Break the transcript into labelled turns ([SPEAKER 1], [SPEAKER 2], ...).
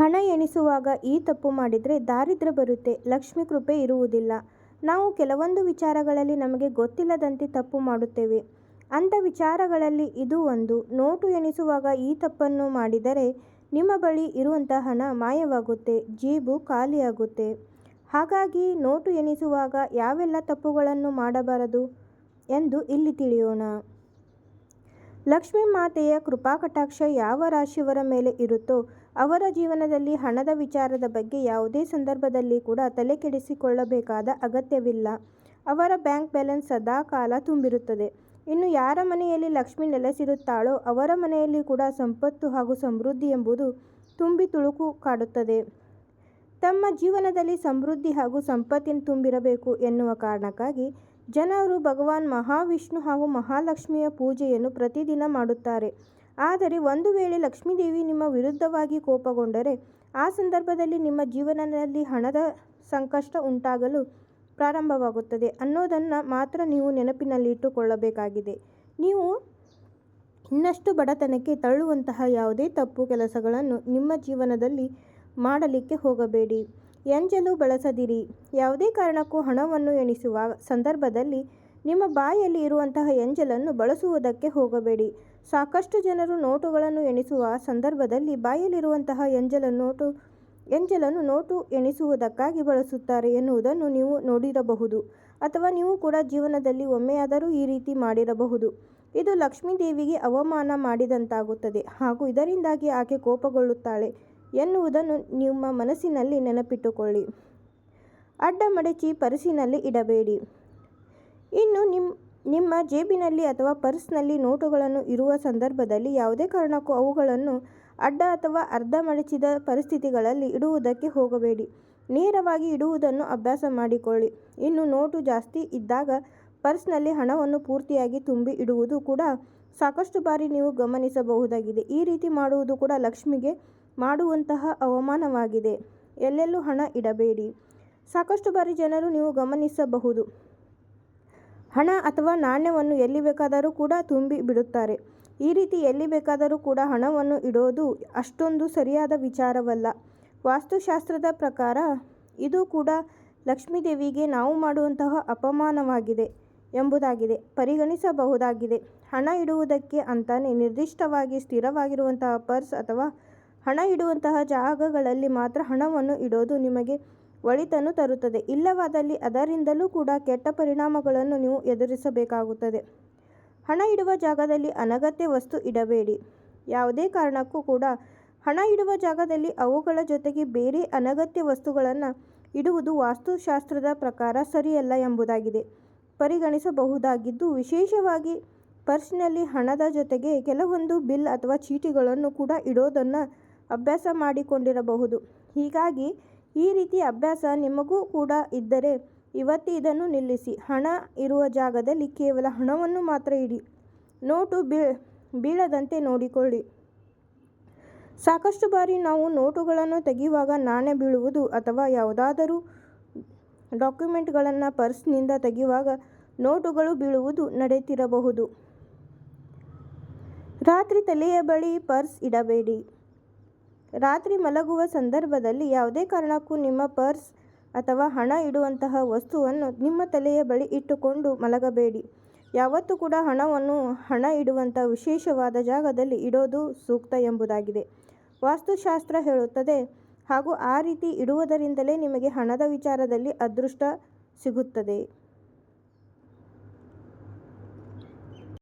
[SPEAKER 1] ಹಣ ಎಣಿಸುವಾಗ ಈ ತಪ್ಪು ಮಾಡಿದರೆ ದಾರಿದ್ರ್ಯ ಬರುತ್ತೆ, ಲಕ್ಷ್ಮಿ ಕೃಪೆ ಇರುವುದಿಲ್ಲ. ನಾವು ಕೆಲವೊಂದು ವಿಚಾರಗಳಲ್ಲಿ ನಮಗೆ ಗೊತ್ತಿಲ್ಲದಂತೆ ತಪ್ಪು ಮಾಡುತ್ತೇವೆ. ಅಂಥ ವಿಚಾರಗಳಲ್ಲಿ ಇದು ಒಂದು. ನೋಟು ಎಣಿಸುವಾಗ ಈ ತಪ್ಪನ್ನು ಮಾಡಿದರೆ ನಿಮ್ಮ ಬಳಿ ಇರುವಂಥ ಹಣ ಮಾಯವಾಗುತ್ತೆ, ಜೇಬು ಖಾಲಿಯಾಗುತ್ತೆ. ಹಾಗಾಗಿ ನೋಟು ಎಣಿಸುವಾಗ ಯಾವೆಲ್ಲ ತಪ್ಪುಗಳನ್ನು ಮಾಡಬಾರದು ಎಂದು ಇಲ್ಲಿ ತಿಳಿಯೋಣ. ಲಕ್ಷ್ಮೀ ಮಾತೆಯ ಕೃಪಾಕಟಾಕ್ಷ ಯಾವ ರಾಶಿಯವರ ಮೇಲೆ ಇರುತ್ತೋ ಅವರ ಜೀವನದಲ್ಲಿ ಹಣದ ವಿಚಾರದ ಬಗ್ಗೆ ಯಾವುದೇ ಸಂದರ್ಭದಲ್ಲಿ ಕೂಡ ತಲೆಕೆಡಿಸಿಕೊಳ್ಳಬೇಕಾದ ಅಗತ್ಯವಿಲ್ಲ. ಅವರ ಬ್ಯಾಂಕ್ ಬ್ಯಾಲೆನ್ಸ್ ಸದಾ ಕಾಲ ತುಂಬಿರುತ್ತದೆ. ಇನ್ನು ಯಾರ ಮನೆಯಲ್ಲಿ ಲಕ್ಷ್ಮಿ ನೆಲೆಸಿರುತ್ತಾಳೋ ಅವರ ಮನೆಯಲ್ಲಿ ಕೂಡ ಸಂಪತ್ತು ಹಾಗೂ ಸಮೃದ್ಧಿ ಎಂಬುದು ತುಂಬಿ ತುಳುಕು ಕಾಡುತ್ತದೆ. ತಮ್ಮ ಜೀವನದಲ್ಲಿ ಸಮೃದ್ಧಿ ಹಾಗೂ ಸಂಪತ್ತಿನ ತುಂಬಿರಬೇಕು ಎನ್ನುವ ಕಾರಣಕ್ಕಾಗಿ ಜನರು ಭಗವಾನ್ ಮಹಾವಿಷ್ಣು ಹಾಗೂ ಮಹಾಲಕ್ಷ್ಮಿಯ ಪೂಜೆಯನ್ನು ಪ್ರತಿದಿನ ಮಾಡುತ್ತಾರೆ. ಆದರೆ ಒಂದು ವೇಳೆ ಲಕ್ಷ್ಮೀದೇವಿ ನಿಮ್ಮ ವಿರುದ್ಧವಾಗಿ ಕೋಪಗೊಂಡರೆ, ಆ ಸಂದರ್ಭದಲ್ಲಿ ನಿಮ್ಮ ಜೀವನದಲ್ಲಿ ಹಣದ ಸಂಕಷ್ಟ ಉಂಟಾಗಲು ಪ್ರಾರಂಭವಾಗುತ್ತದೆ ಅನ್ನೋದನ್ನು ಮಾತ್ರ ನೀವು ನೆನಪಿನಲ್ಲಿಟ್ಟುಕೊಳ್ಳಬೇಕಾಗಿದೆ. ನೀವು ಇನ್ನಷ್ಟು ಬಡತನಕ್ಕೆ ತಳ್ಳುವಂತಹ ಯಾವುದೇ ತಪ್ಪು ಕೆಲಸಗಳನ್ನು ನಿಮ್ಮ ಜೀವನದಲ್ಲಿ ಮಾಡಲಿಕ್ಕೆ ಹೋಗಬೇಡಿ. ಎಂಜಲು ಬಳಸದಿರಿ. ಯಾವುದೇ ಕಾರಣಕ್ಕೂ ಹಣವನ್ನು ಎಣಿಸುವ ಸಂದರ್ಭದಲ್ಲಿ ನಿಮ್ಮ ಬಾಯಲ್ಲಿ ಇರುವಂತಹ ಎಂಜಲನ್ನು ಬಳಸುವುದಕ್ಕೆ ಹೋಗಬೇಡಿ. ಸಾಕಷ್ಟು ಜನರು ನೋಟುಗಳನ್ನು ಎಣಿಸುವ ಸಂದರ್ಭದಲ್ಲಿ ಬಾಯಲ್ಲಿರುವಂತಹ ಎಂಜಲ ನೋಟು, ಎಂಜಲನ್ನು ನೋಟು ಎಣಿಸುವುದಕ್ಕಾಗಿ ಬಳಸುತ್ತಾರೆ ಎನ್ನುವುದನ್ನು ನೀವು ನೋಡಿರಬಹುದು. ಅಥವಾ ನೀವು ಕೂಡ ಜೀವನದಲ್ಲಿ ಒಮ್ಮೆಯಾದರೂ ಈ ರೀತಿ ಮಾಡಿರಬಹುದು. ಇದು ಲಕ್ಷ್ಮೀ ದೇವಿಗೆ ಅವಮಾನ ಮಾಡಿದಂತಾಗುತ್ತದೆ ಹಾಗೂ ಇದರಿಂದಾಗಿ ಆಕೆ ಕೋಪಗೊಳ್ಳುತ್ತಾಳೆ ಎನ್ನುವುದನ್ನು ನಿಮ್ಮ ಮನಸ್ಸಿನಲ್ಲಿ ನೆನಪಿಟ್ಟುಕೊಳ್ಳಿ. ಅಡ್ಡ ಮಡಚಿ ಪರ್ಸಿನಲ್ಲಿ ಇಡಬೇಡಿ. ಇನ್ನು ನಿಮ್ಮ ನಿಮ್ಮ ಜೇಬಿನಲ್ಲಿ ಅಥವಾ ಪರ್ಸ್ನಲ್ಲಿ ನೋಟುಗಳನ್ನು ಇರುವ ಸಂದರ್ಭದಲ್ಲಿ ಯಾವುದೇ ಕಾರಣಕ್ಕೂ ಅವುಗಳನ್ನು ಅಡ್ಡ ಅಥವಾ ಅರ್ಧ ಮಡಚಿದ ಪರಿಸ್ಥಿತಿಗಳಲ್ಲಿ ಇಡುವುದಕ್ಕೆ ಹೋಗಬೇಡಿ. ನೇರವಾಗಿ ಇಡುವುದನ್ನು ಅಭ್ಯಾಸ ಮಾಡಿಕೊಳ್ಳಿ. ಇನ್ನು ನೋಟು ಜಾಸ್ತಿ ಇದ್ದಾಗ ಪರ್ಸ್ನಲ್ಲಿ ಹಣವನ್ನು ಪೂರ್ತಿಯಾಗಿ ತುಂಬಿ ಇಡುವುದು ಕೂಡ ಸಾಕಷ್ಟು ಬಾರಿ ನೀವು ಗಮನಿಸಬಹುದಾಗಿದೆ. ಈ ರೀತಿ ಮಾಡುವುದು ಕೂಡ ಲಕ್ಷ್ಮಿಗೆ ಮಾಡುವಂತಹ ಅವಮಾನವಾಗಿದೆ. ಎಲ್ಲೆಲ್ಲೂ ಹಣ ಇಡಬೇಡಿ. ಸಾಕಷ್ಟು ಬಾರಿ ಜನರು ನೀವು ಗಮನಿಸಬಹುದು. ಹಣ ಅಥವಾ ನಾಣ್ಯವನ್ನು ಎಲ್ಲಿ ಬೇಕಾದರೂ ಕೂಡ ತುಂಬಿ ಬಿಡುತ್ತಾರೆ. ಈ ರೀತಿ ಎಲ್ಲಿ ಬೇಕಾದರೂ ಕೂಡ ಹಣವನ್ನು ಇಡೋದು ಅಷ್ಟೊಂದು ಸರಿಯಾದ ವಿಚಾರವಲ್ಲ. ವಾಸ್ತುಶಾಸ್ತ್ರದ ಪ್ರಕಾರ ಇದು ಕೂಡ ಲಕ್ಷ್ಮೀದೇವಿಗೆ ನಾವು ಮಾಡುವಂತಹ ಅಪಮಾನವಾಗಿದೆ ಎಂಬುದಾಗಿದೆ. ಪರಿಗಣಿಸಬಹುದಾಗಿದೆ. ಹಣ ಇಡುವುದಕ್ಕೆ ಅಂತಾನೆ ನಿರ್ದಿಷ್ಟವಾಗಿ ಸ್ಥಿರವಾಗಿರುವಂತಹ ಪರ್ಸ್ ಅಥವಾ ಹಣ ಇಡುವಂತಹ ಜಾಗಗಳಲ್ಲಿ ಮಾತ್ರ ಹಣವನ್ನು ಇಡೋದು ನಿಮಗೆ ಒಳಿತನ್ನು ತರುತ್ತದೆ. ಇಲ್ಲವಾದಲ್ಲಿ ಅದರಿಂದಲೂ ಕೂಡ ಕೆಟ್ಟ ಪರಿಣಾಮಗಳನ್ನು ನೀವು ಎದುರಿಸಬೇಕಾಗುತ್ತದೆ. ಹಣ ಇಡುವ ಜಾಗದಲ್ಲಿ ಅನಗತ್ಯ ವಸ್ತು ಇಡಬೇಡಿ. ಯಾವುದೇ ಕಾರಣಕ್ಕೂ ಕೂಡ ಹಣ ಇಡುವ ಜಾಗದಲ್ಲಿ ಅವುಗಳ ಜೊತೆಗೆ ಬೇರೆ ಅನಗತ್ಯ ವಸ್ತುಗಳನ್ನು ಇಡುವುದು ವಾಸ್ತುಶಾಸ್ತ್ರದ ಪ್ರಕಾರ ಸರಿಯಲ್ಲ ಎಂಬುದಾಗಿದೆ. ಪರಿಗಣಿಸಬಹುದಾಗಿದ್ದು, ವಿಶೇಷವಾಗಿ ಪರ್ಸ್ನಲ್ಲಿ ಹಣದ ಜೊತೆಗೆ ಕೆಲವೊಂದು ಬಿಲ್ ಅಥವಾ ಚೀಟಿಗಳನ್ನು ಕೂಡ ಇಡೋದನ್ನು ಅಭ್ಯಾಸ ಮಾಡಿಕೊಂಡಿರಬಹುದು. ಹೀಗಾಗಿ ಈ ರೀತಿ ಅಭ್ಯಾಸ ನಿಮಗೂ ಕೂಡ ಇದ್ದರೆ ಇವತ್ತು ಇದನ್ನು ನಿಲ್ಲಿಸಿ. ಹಣ ಇರುವ ಜಾಗದಲ್ಲಿ ಕೇವಲ ಹಣವನ್ನು ಮಾತ್ರ ಇಡಿ. ನೋಟು ಬೀಳದಂತೆ ನೋಡಿಕೊಳ್ಳಿ. ಸಾಕಷ್ಟು ಬಾರಿ ನಾವು ನೋಟುಗಳನ್ನು ತೆಗೆಯುವಾಗ ನಾಣ್ಯ ಬೀಳುವುದು ಅಥವಾ ಯಾವುದಾದರೂ ಡಾಕ್ಯುಮೆಂಟ್ಗಳನ್ನು ಪರ್ಸ್ನಿಂದ ತೆಗೆಯುವಾಗ ನೋಟುಗಳು ಬೀಳುವುದು ನಡೆಯುತ್ತಿರಬಹುದು. ರಾತ್ರಿ ತಲೆಯ ಬಳಿ ಪರ್ಸ್ ಇಡಬೇಡಿ. ರಾತ್ರಿ ಮಲಗುವ ಸಂದರ್ಭದಲ್ಲಿ ಯಾವುದೇ ಕಾರಣಕ್ಕೂ ನಿಮ್ಮ ಪರ್ಸ್ ಅಥವಾ ಹಣ ಇಡುವಂತಹ ವಸ್ತುವನ್ನು ನಿಮ್ಮ ತಲೆಯ ಬಳಿ ಇಟ್ಟುಕೊಂಡು ಮಲಗಬೇಡಿ. ಯಾವತ್ತೂ ಕೂಡ ಹಣವನ್ನು ಹಣ ಇಡುವಂಥ ವಿಶೇಷವಾದ ಜಾಗದಲ್ಲಿ ಇಡೋದು ಸೂಕ್ತ ಎಂಬುದಾಗಿದೆ. ವಾಸ್ತುಶಾಸ್ತ್ರ ಹೇಳುತ್ತದೆ, ಹಾಗೂ ಆ ರೀತಿ ಇಡುವುದರಿಂದಲೇ ನಿಮಗೆ ಹಣದ ವಿಚಾರದಲ್ಲಿ ಅದೃಷ್ಟ ಸಿಗುತ್ತದೆ.